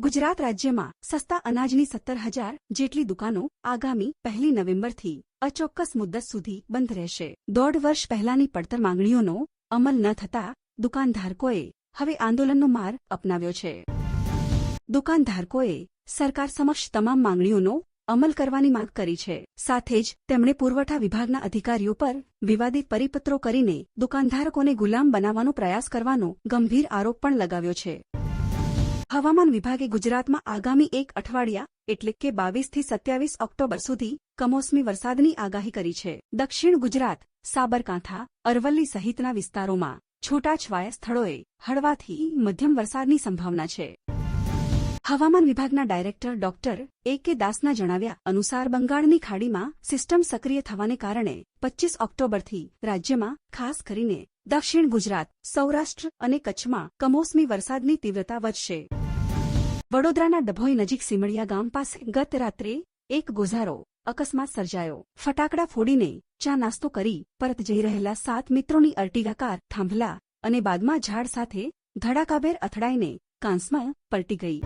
ગુજરાત રાજ્યમાં સસ્તા અનાજની સત્તર હજાર જેટલી દુકાનો આગામી પહેલી નવેમ્બરથી અચોક્કસ મુદ્દત સુધી બંધ રહેશે. દોઢ વર્ષ પહેલાની પડતર માંગણીઓનો અમલ ન થતા દુકાનધારકોએ હવે આંદોલનનો માર્ગ અપનાવ્યો છે. દુકાનધારકોએ સરકાર સમક્ષ તમામ માંગણીઓનો અમલ કરવાની માંગ કરી છે. સાથે જ તેમણે પુરવઠા વિભાગના અધિકારીઓ પર વિવાદિત પરિપત્રો કરીને દુકાનધારકોને ગુલામ બનાવવાનો પ્રયાસ કરવાનો ગંભીર આરોપ પણ લગાવ્યો છે. હવામાન વિભાગે ગુજરાતમાં આગામી એક અઠવાડિયા, એટલે કે બાવીસથી સત્યાવીસ ઓક્ટોબર સુધી, કમોસમી વરસાદની આગાહી કરી છે. દક્ષિણ ગુજરાત, સાબરકાંઠા, અરવલ્લી સહિતના વિસ્તારોમાં છૂટાછવાયા સ્થળોએ હળવાથી મધ્યમ વરસાદની સંભાવના છે. હવામાન વિભાગના ડાયરેક્ટર ડોક્ટર એ કે દાસના જણાવ્યા અનુસાર બંગાળની ખાડીમાં સિસ્ટમ સક્રિય થવાને કારણે પચ્ચીસ ઓક્ટોબરથી રાજ્યમાં, ખાસ કરીને દક્ષિણ ગુજરાત, સૌરાષ્ટ્ર અને કચ્છમાં કમોસમી વરસાદની તીવ્રતા વધશે. વડોદરાના ડભોઈ નજીક સીમળિયા ગામ પાસે ગત રાત્રે એક ગોઝારો અકસ્માત સર્જાયો. ફટાકડા ફોડીને ચા નાસ્તો કરી પરત જઈ રહેલા સાત મિત્રોની અર્ટિગા કાર થાંભલા અને બાદમાં ઝાડ સાથે ધડાકાભેર અથડાઈને કાંસમાં પલટી ગઈ.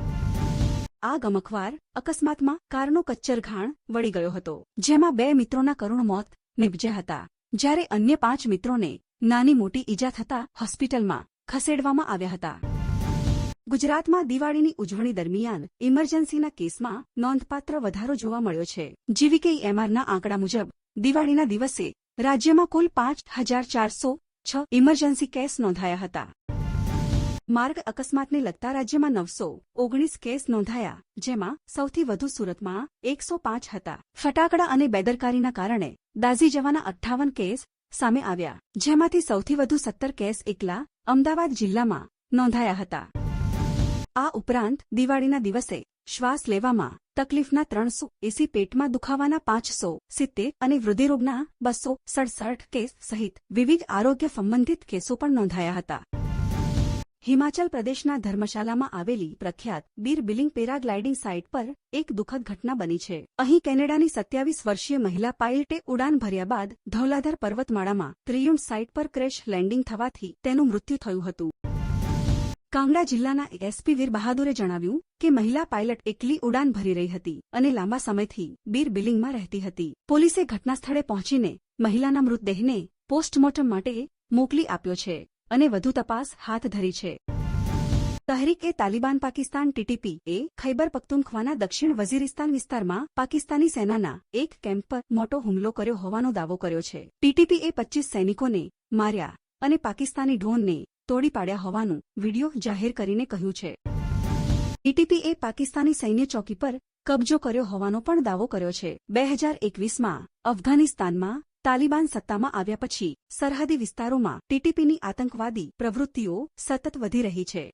આ ગમખવાર અકસ્માતમાં કારનો કચ્ચર ઘાણ વળી ગયો હતો, જેમાં બે મિત્રોના કરુણ મોત નિપજ્યા હતા. જ્યારે અન્ય પાંચ મિત્રોને નાની મોટી ઈજા થતા હોસ્પિટલમાં ખસેડવામાં આવ્યા હતા. ગુજરાતમાં દિવાળીની ઉજવણી દરમિયાન ઇમરજન્સીના કેસમાં નોંધપાત્ર વધારો જોવા મળ્યો છે. જીવીકેઈએમઆરના આંકડા મુજબ, દિવાળીના દિવસે રાજ્યમાં કુલ પાંચ હજાર ચારસો છ ઇમરજન્સી કેસ નોંધાયા હતા. માર્ગ અકસ્માતને લગતા રાજ્યમાં નવસો ઓગણીસ કેસ નોંધાયા, જેમાં સૌથી વધુ સુરતમાં એકસો પાંચ હતા. ફટાકડા અને બેદરકારીના કારણે દાઝી જવાના અઠ્ઠાવન કેસ સામે આવ્યા, જેમાંથી સૌથી વધુ સત્તર કેસ એકલા અમદાવાદ જિલ્લામાં નોંધાયા હતા. આ ઉપરાંત દિવાળીના દિવસે શ્વાસ લેવામાં તકલીફના ત્રણસો એસી પેટમાં દુખાવાના પાંચસો સિત્તેર અને વૃદ્ધિરોગના બસો સડસઠ કેસ સહિત વિવિધ આરોગ્ય સંબંધિત કેસો પણ નોંધાયા હતા. હિમાચલ પ્રદેશના ધર્મશાલામાં આવેલી પ્રખ્યાત બીર બિલિંગ પેરાગ્લાઇડિંગ સાઇટ પર એક દુઃખદ ઘટના બની છે. અહીં કેનેડાની સત્યાવીસ વર્ષીય મહિલા પાયલટે ઉડાન ભર્યા બાદ ધૌલાધર પર્વતમાળામાં ત્રિયુણ સાઇટ પર ક્રેશ લેન્ડિંગ થવાથી તેનું મૃત્યુ થયું હતું. કાંગડા જિલ્લાના એસપી વીર બહાદુરે જણાવ્યું કે મહિલા પાયલટ એકલી ઉડાન ભરી રહી હતી અને લાંબા સમયથી બીર બિલિંગમાં રહેતી હતી. પોલીસે ઘટનાસ્થળે પહોંચીને મહિલાના મૃતદેહને પોસ્ટમોર્ટમ માટે મોકલી આપ્યો છે અને વધુ તપાસ હાથ ધરી છે. તહરીક એ તાલિબાન પાકિસ્તાન ટીટીપી એ ખૈબર પખ્તુનખ્વાના દક્ષિણ વઝીરિસ્તાન વિસ્તારમાં પાકિસ્તાની સેનાના એક કેમ્પ પર મોટો હુમલો કર્યો હોવાનો દાવો કર્યો છે. ટીટીપી એ પચ્ચીસ સૈનિકોને માર્યા અને પાકિસ્તાની ડ્રોનને તોડી પાડ્યા હોવાનું વીડિયો જાહેર કરીને કહ્યું છે. ટીટીપીએ પાકિસ્તાની સૈન્ય ચોકી પર કબજો કર્યો હોવાનો પણ દાવો કર્યો છે. બે હજાર એકવીસમાં અફઘાનિસ્તાનમાં તાલિબાન સત્તામાં આવ્યા પછી સરહદી વિસ્તારોમાં ટીટીપીની આતંકવાદી પ્રવૃત્તિઓ સતત વધી રહી છે.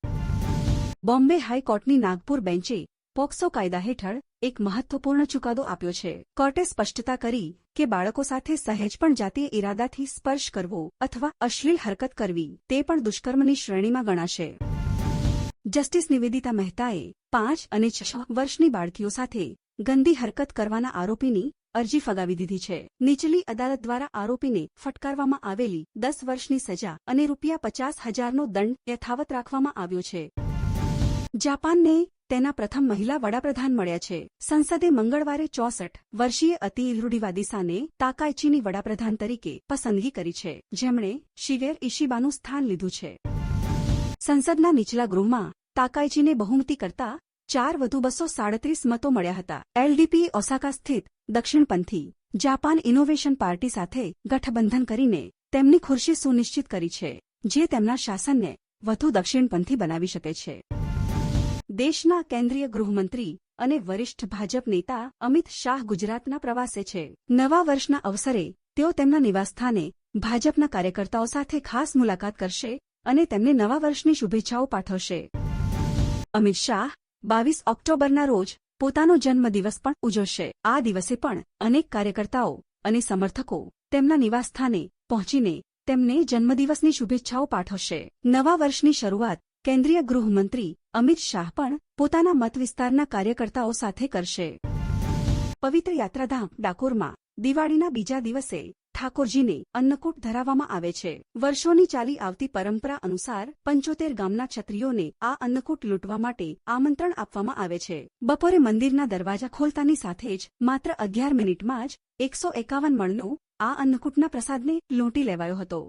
બોમ્બે હાઈકોર્ટની નાગપુર બેન્ચે પોક્સો કાયદા હેઠળ એક મહત્વપૂર્ણ ચુકાદો આપ્યો છે. કોર્ટે સ્પષ્ટતા કરી કે બાળકો સાથે સહેજ પણ જાતીય ઇરાદાથી સ્પર્શ કરવો અથવા અશ્લીલ હરકત કરવી તે પણ દુષ્કર્મની શ્રેણીમાં ગણાશે. જસ્ટિસ નિવેદિતા મહેતાએ પાંચ અને છ વર્ષની બાળકીઓ સાથે ગંદી હરકત કરવાના આરોપીની અરજી ફગાવી દીધી છે. નીચલી અદાલત દ્વારા આરોપીને ફટકારવામાં આવેલી દસ વર્ષની સજા અને રૂપિયા પચાસ હજારનો દંડ યથાવત રાખવામાં આવ્યો છે. જાપાનને તેના પ્રથમ મહિલા વડાપ્રધાન મળ્યા છે. સંસદે મંગળવારે ચોસઠ વર્ષીય અતિ રૂઢિવાદી સાને તાકાયચીની વડાપ્રધાન તરીકે પસંદગી કરી છે, જેમણે શિવેર ઇશિબાનું સ્થાન લીધું છે. સંસદના નીચલા ગૃહમાં તાકાયચીને બહુમતી કરતા ચાર વધુ બસો સાડત્રીસ મતો મળ્યા હતા. એલડીપી ઓસાકા સ્થિત દક્ષિણપંથી જાપાન ઇનોવેશન પાર્ટી સાથે ગઠબંધન કરીને તેમની ખુરશી સુનિશ્ચિત કરી છે, જે તેમના શાસનને વધુ દક્ષિણપંથી બનાવી શકે છે. દેશના કેન્દ્રીય ગૃહમંત્રી અને વરિષ્ઠ ભાજપ નેતા અમિત શાહ ગુજરાતના પ્રવાસે છે. નવા વર્ષના અવસરે તેઓ તેમના નિવાસસ્થાને ભાજપના કાર્યકર્તાઓ સાથે ખાસ મુલાકાત કરશે અને તેમને નવા વર્ષની શુભેચ્છાઓ પાઠવશે. અમિત શાહ બાવીસ ઓક્ટોબરના રોજ પોતાનો જન્મદિવસ પણ ઉજવશે. આ દિવસે પણ અનેક કાર્યકર્તાઓ અને સમર્થકો તેમના નિવાસસ્થાને પહોંચીને તેમને જન્મદિવસની શુભેચ્છાઓ પાઠવશે. નવા વર્ષની શરૂઆત કેન્દ્રીય ગૃહમંત્રી અમિત શાહ પણ પોતાના મત વિસ્તારના કાર્યકર્તાઓ સાથે કરશે. પવિત્ર યાત્રાધામ ડાકોરમાં દિવાળીના બીજા દિવસે ઠાકોરજીને અન્નકૂટ ધરાવવામાં આવે છે. વર્ષોની ચાલી આવતી પરંપરા અનુસાર પંચોતેર ગામના ક્ષત્રિયોને આ અન્નકૂટ લૂંટવા માટે આમંત્રણ આપવામાં આવે છે. બપોરે મંદિરના દરવાજા ખોલતાની સાથે જ માત્ર અગિયાર મિનિટમાં જ એકસો એકાવન મણનો આ અન્નકૂટના પ્રસાદને લૂંટી લેવાયો હતો.